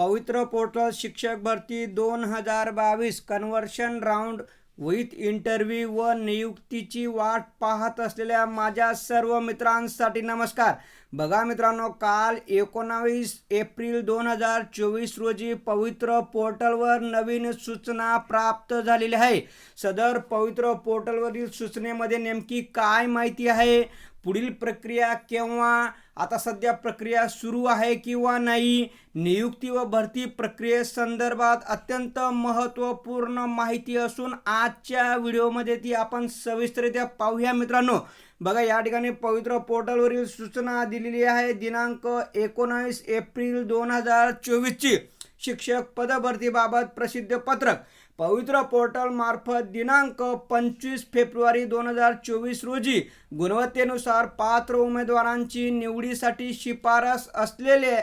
पवित्र पोर्टल शिक्षक भरती दोन हजार बावीस कन्व्हर्शन राऊंड विथ इंटरव्ह्यू व नियुक्तीची वाट पाहत असलेल्या माझ्या सर्व मित्रांसाठी नमस्कार. बघा मित्रांनो काल एकोणावीस एप्रिल दोन हजार चोवीस रोजी पवित्र पोर्टलवर नवीन सूचना प्राप्त झालेली आहे. सदर पवित्र पोर्टलवरील सूचनेमध्ये नेमकी काय माहिती आहे? पुढील प्रक्रिया केव्हा? आता सध्या प्रक्रिया सुरू आहे किंवा नाही? नियुक्ती व भरती प्रक्रियेसंदर्भात अत्यंत महत्त्वपूर्ण माहिती असून आजच्या व्हिडिओमध्ये ती आपण सविस्तरित्या पाहूया मित्रांनो. बघा या ठिकाणी पवित्र पोर्टलवरील सूचना दिलेली आहे. दिनांक एकोणावीस एप्रिल दोन हजार चोवीसची. शिक्षक पदभरतीबाबत प्रसिद्ध पत्रक. पवित्र पोर्टल मार्फत दिनांक पंचवीस फेब्रुवारी दोन हजार चोवीस रोजी गुणवत्तेनुसार पात्र उमेदवारांची निवडीसाठी शिफारस असलेले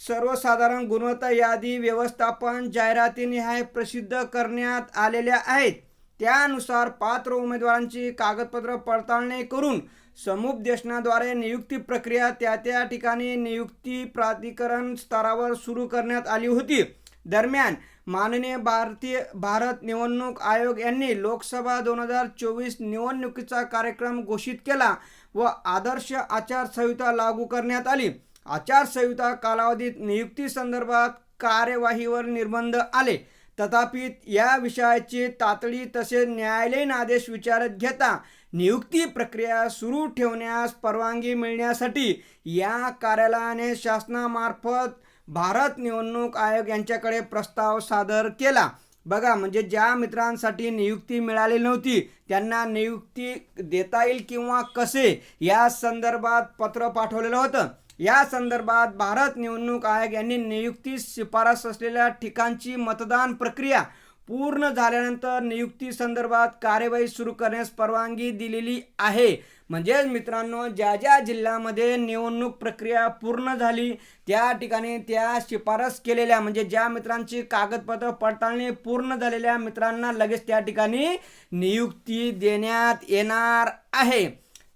सर्वसाधारण गुणवत्ता यादी व्यवस्थापन जाहिरातीनिहाय प्रसिद्ध करण्यात आलेल्या आहेत. त्यानुसार पात्र उमेदवारांची कागदपत्र पडताळणी करून समुपदेशनाद्वारे नियुक्ती प्रक्रिया त्या त्या ठिकाणी नियुक्ती प्राधिकरण स्तरावर सुरू करण्यात आली होती. दरम्यान माननीय भारतीय भारत निवडणूक आयोग यांनी लोकसभा दोन हजार चोवीस निवडणुकीचा कार्यक्रम घोषित केला व आदर्श आचारसंहिता लागू करण्यात आली. आचारसंहिता कालावधीत नियुक्ती संदर्भात कार्यवाहीवर निर्बंध आले. तथापि या विषयाची तातडी तसेच न्यायालयीन आदेश विचारात घेता नियुक्ती प्रक्रिया सुरू ठेवण्यास परवानगी मिळण्यासाठी या कार्यालयाने शासनामार्फत भारत निवडणूक आयोग यांच्याकडे प्रस्ताव सादर केला. बघा म्हणजे ज्या मित्रांसाठी नियुक्ती मिळाली नव्हती त्यांना नियुक्ती देता येईल किंवा कसे या संदर्भात पत्र पाठवलेलं होतं. या संदर्भात भारत निवडणूक आयोग यांनी नियुक्ती शिफारस असलेल्या ठिकाणची मतदान प्रक्रिया पूर्ण झाल्यानंतर नियुक्ती संदर्भात कार्यवाही सुरू करण्यास परवानगी दिलेली आहे. म्हणजेच मित्रांनो ज्या ज्या जिल्ह्यामध्ये निवडणूक प्रक्रिया पूर्ण झाली त्या ठिकाणी त्या शिफारस केलेल्या म्हणजे ज्या मित्रांची कागदपत्र पडताळणी पूर्ण झालेल्या मित्रांना लगेच त्या ठिकाणी नियुक्ती देण्यात येणार आहे.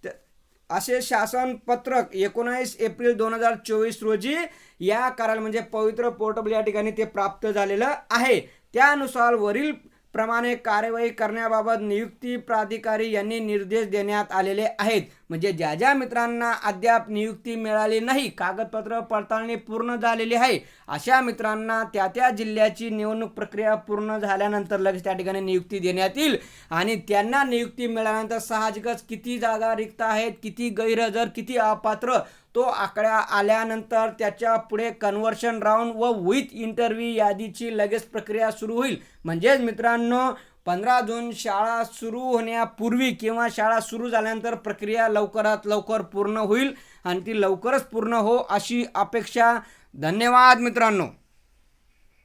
त- असे शासन पत्रक एकोणावीस एप्रिल दोन हजार चोवीस रोजी या कार्यालय म्हणजे पवित्र पोर्टबल या ठिकाणी ते प्राप्त झालेलं आहे. त्यानुसार वरील प्रमाणे कार्यवाही करण्याबाबत नियुक्ती प्राधिकारी यांनी निर्देश देण्यात आलेले आहेत. म्हणजे ज्या ज्या मित्रांना अद्याप नियुक्ती मिळाली नाही कागदपत्र पडताळणी पूर्ण झालेली आहे अशा मित्रांना त्या त्या जिल्ह्याची निवडणूक प्रक्रिया पूर्ण झाल्यानंतर लगेच त्या ठिकाणी नियुक्ती देण्यात येईल. आणि त्यांना नियुक्ती मिळाल्यानंतर साहजिकच किती जागा रिक्त आहेत किती गैरहजर किती अपात्र तो आकड्या आल्यानंतर त्याच्या पुढे कन्व्हर्शन राऊंड व विथ इंटरव्ह्यू यादीची लगेच प्रक्रिया सुरू होईल. म्हणजेच मित्रांनो पंधरा जून शाळा सुरू होण्यापूर्वी किंवा शाळा सुरू झाल्यानंतर प्रक्रिया लवकरात लवकर पूर्ण होईल आणि ती लवकरच पूर्ण हो अशी अपेक्षा. धन्यवाद मित्रांनो.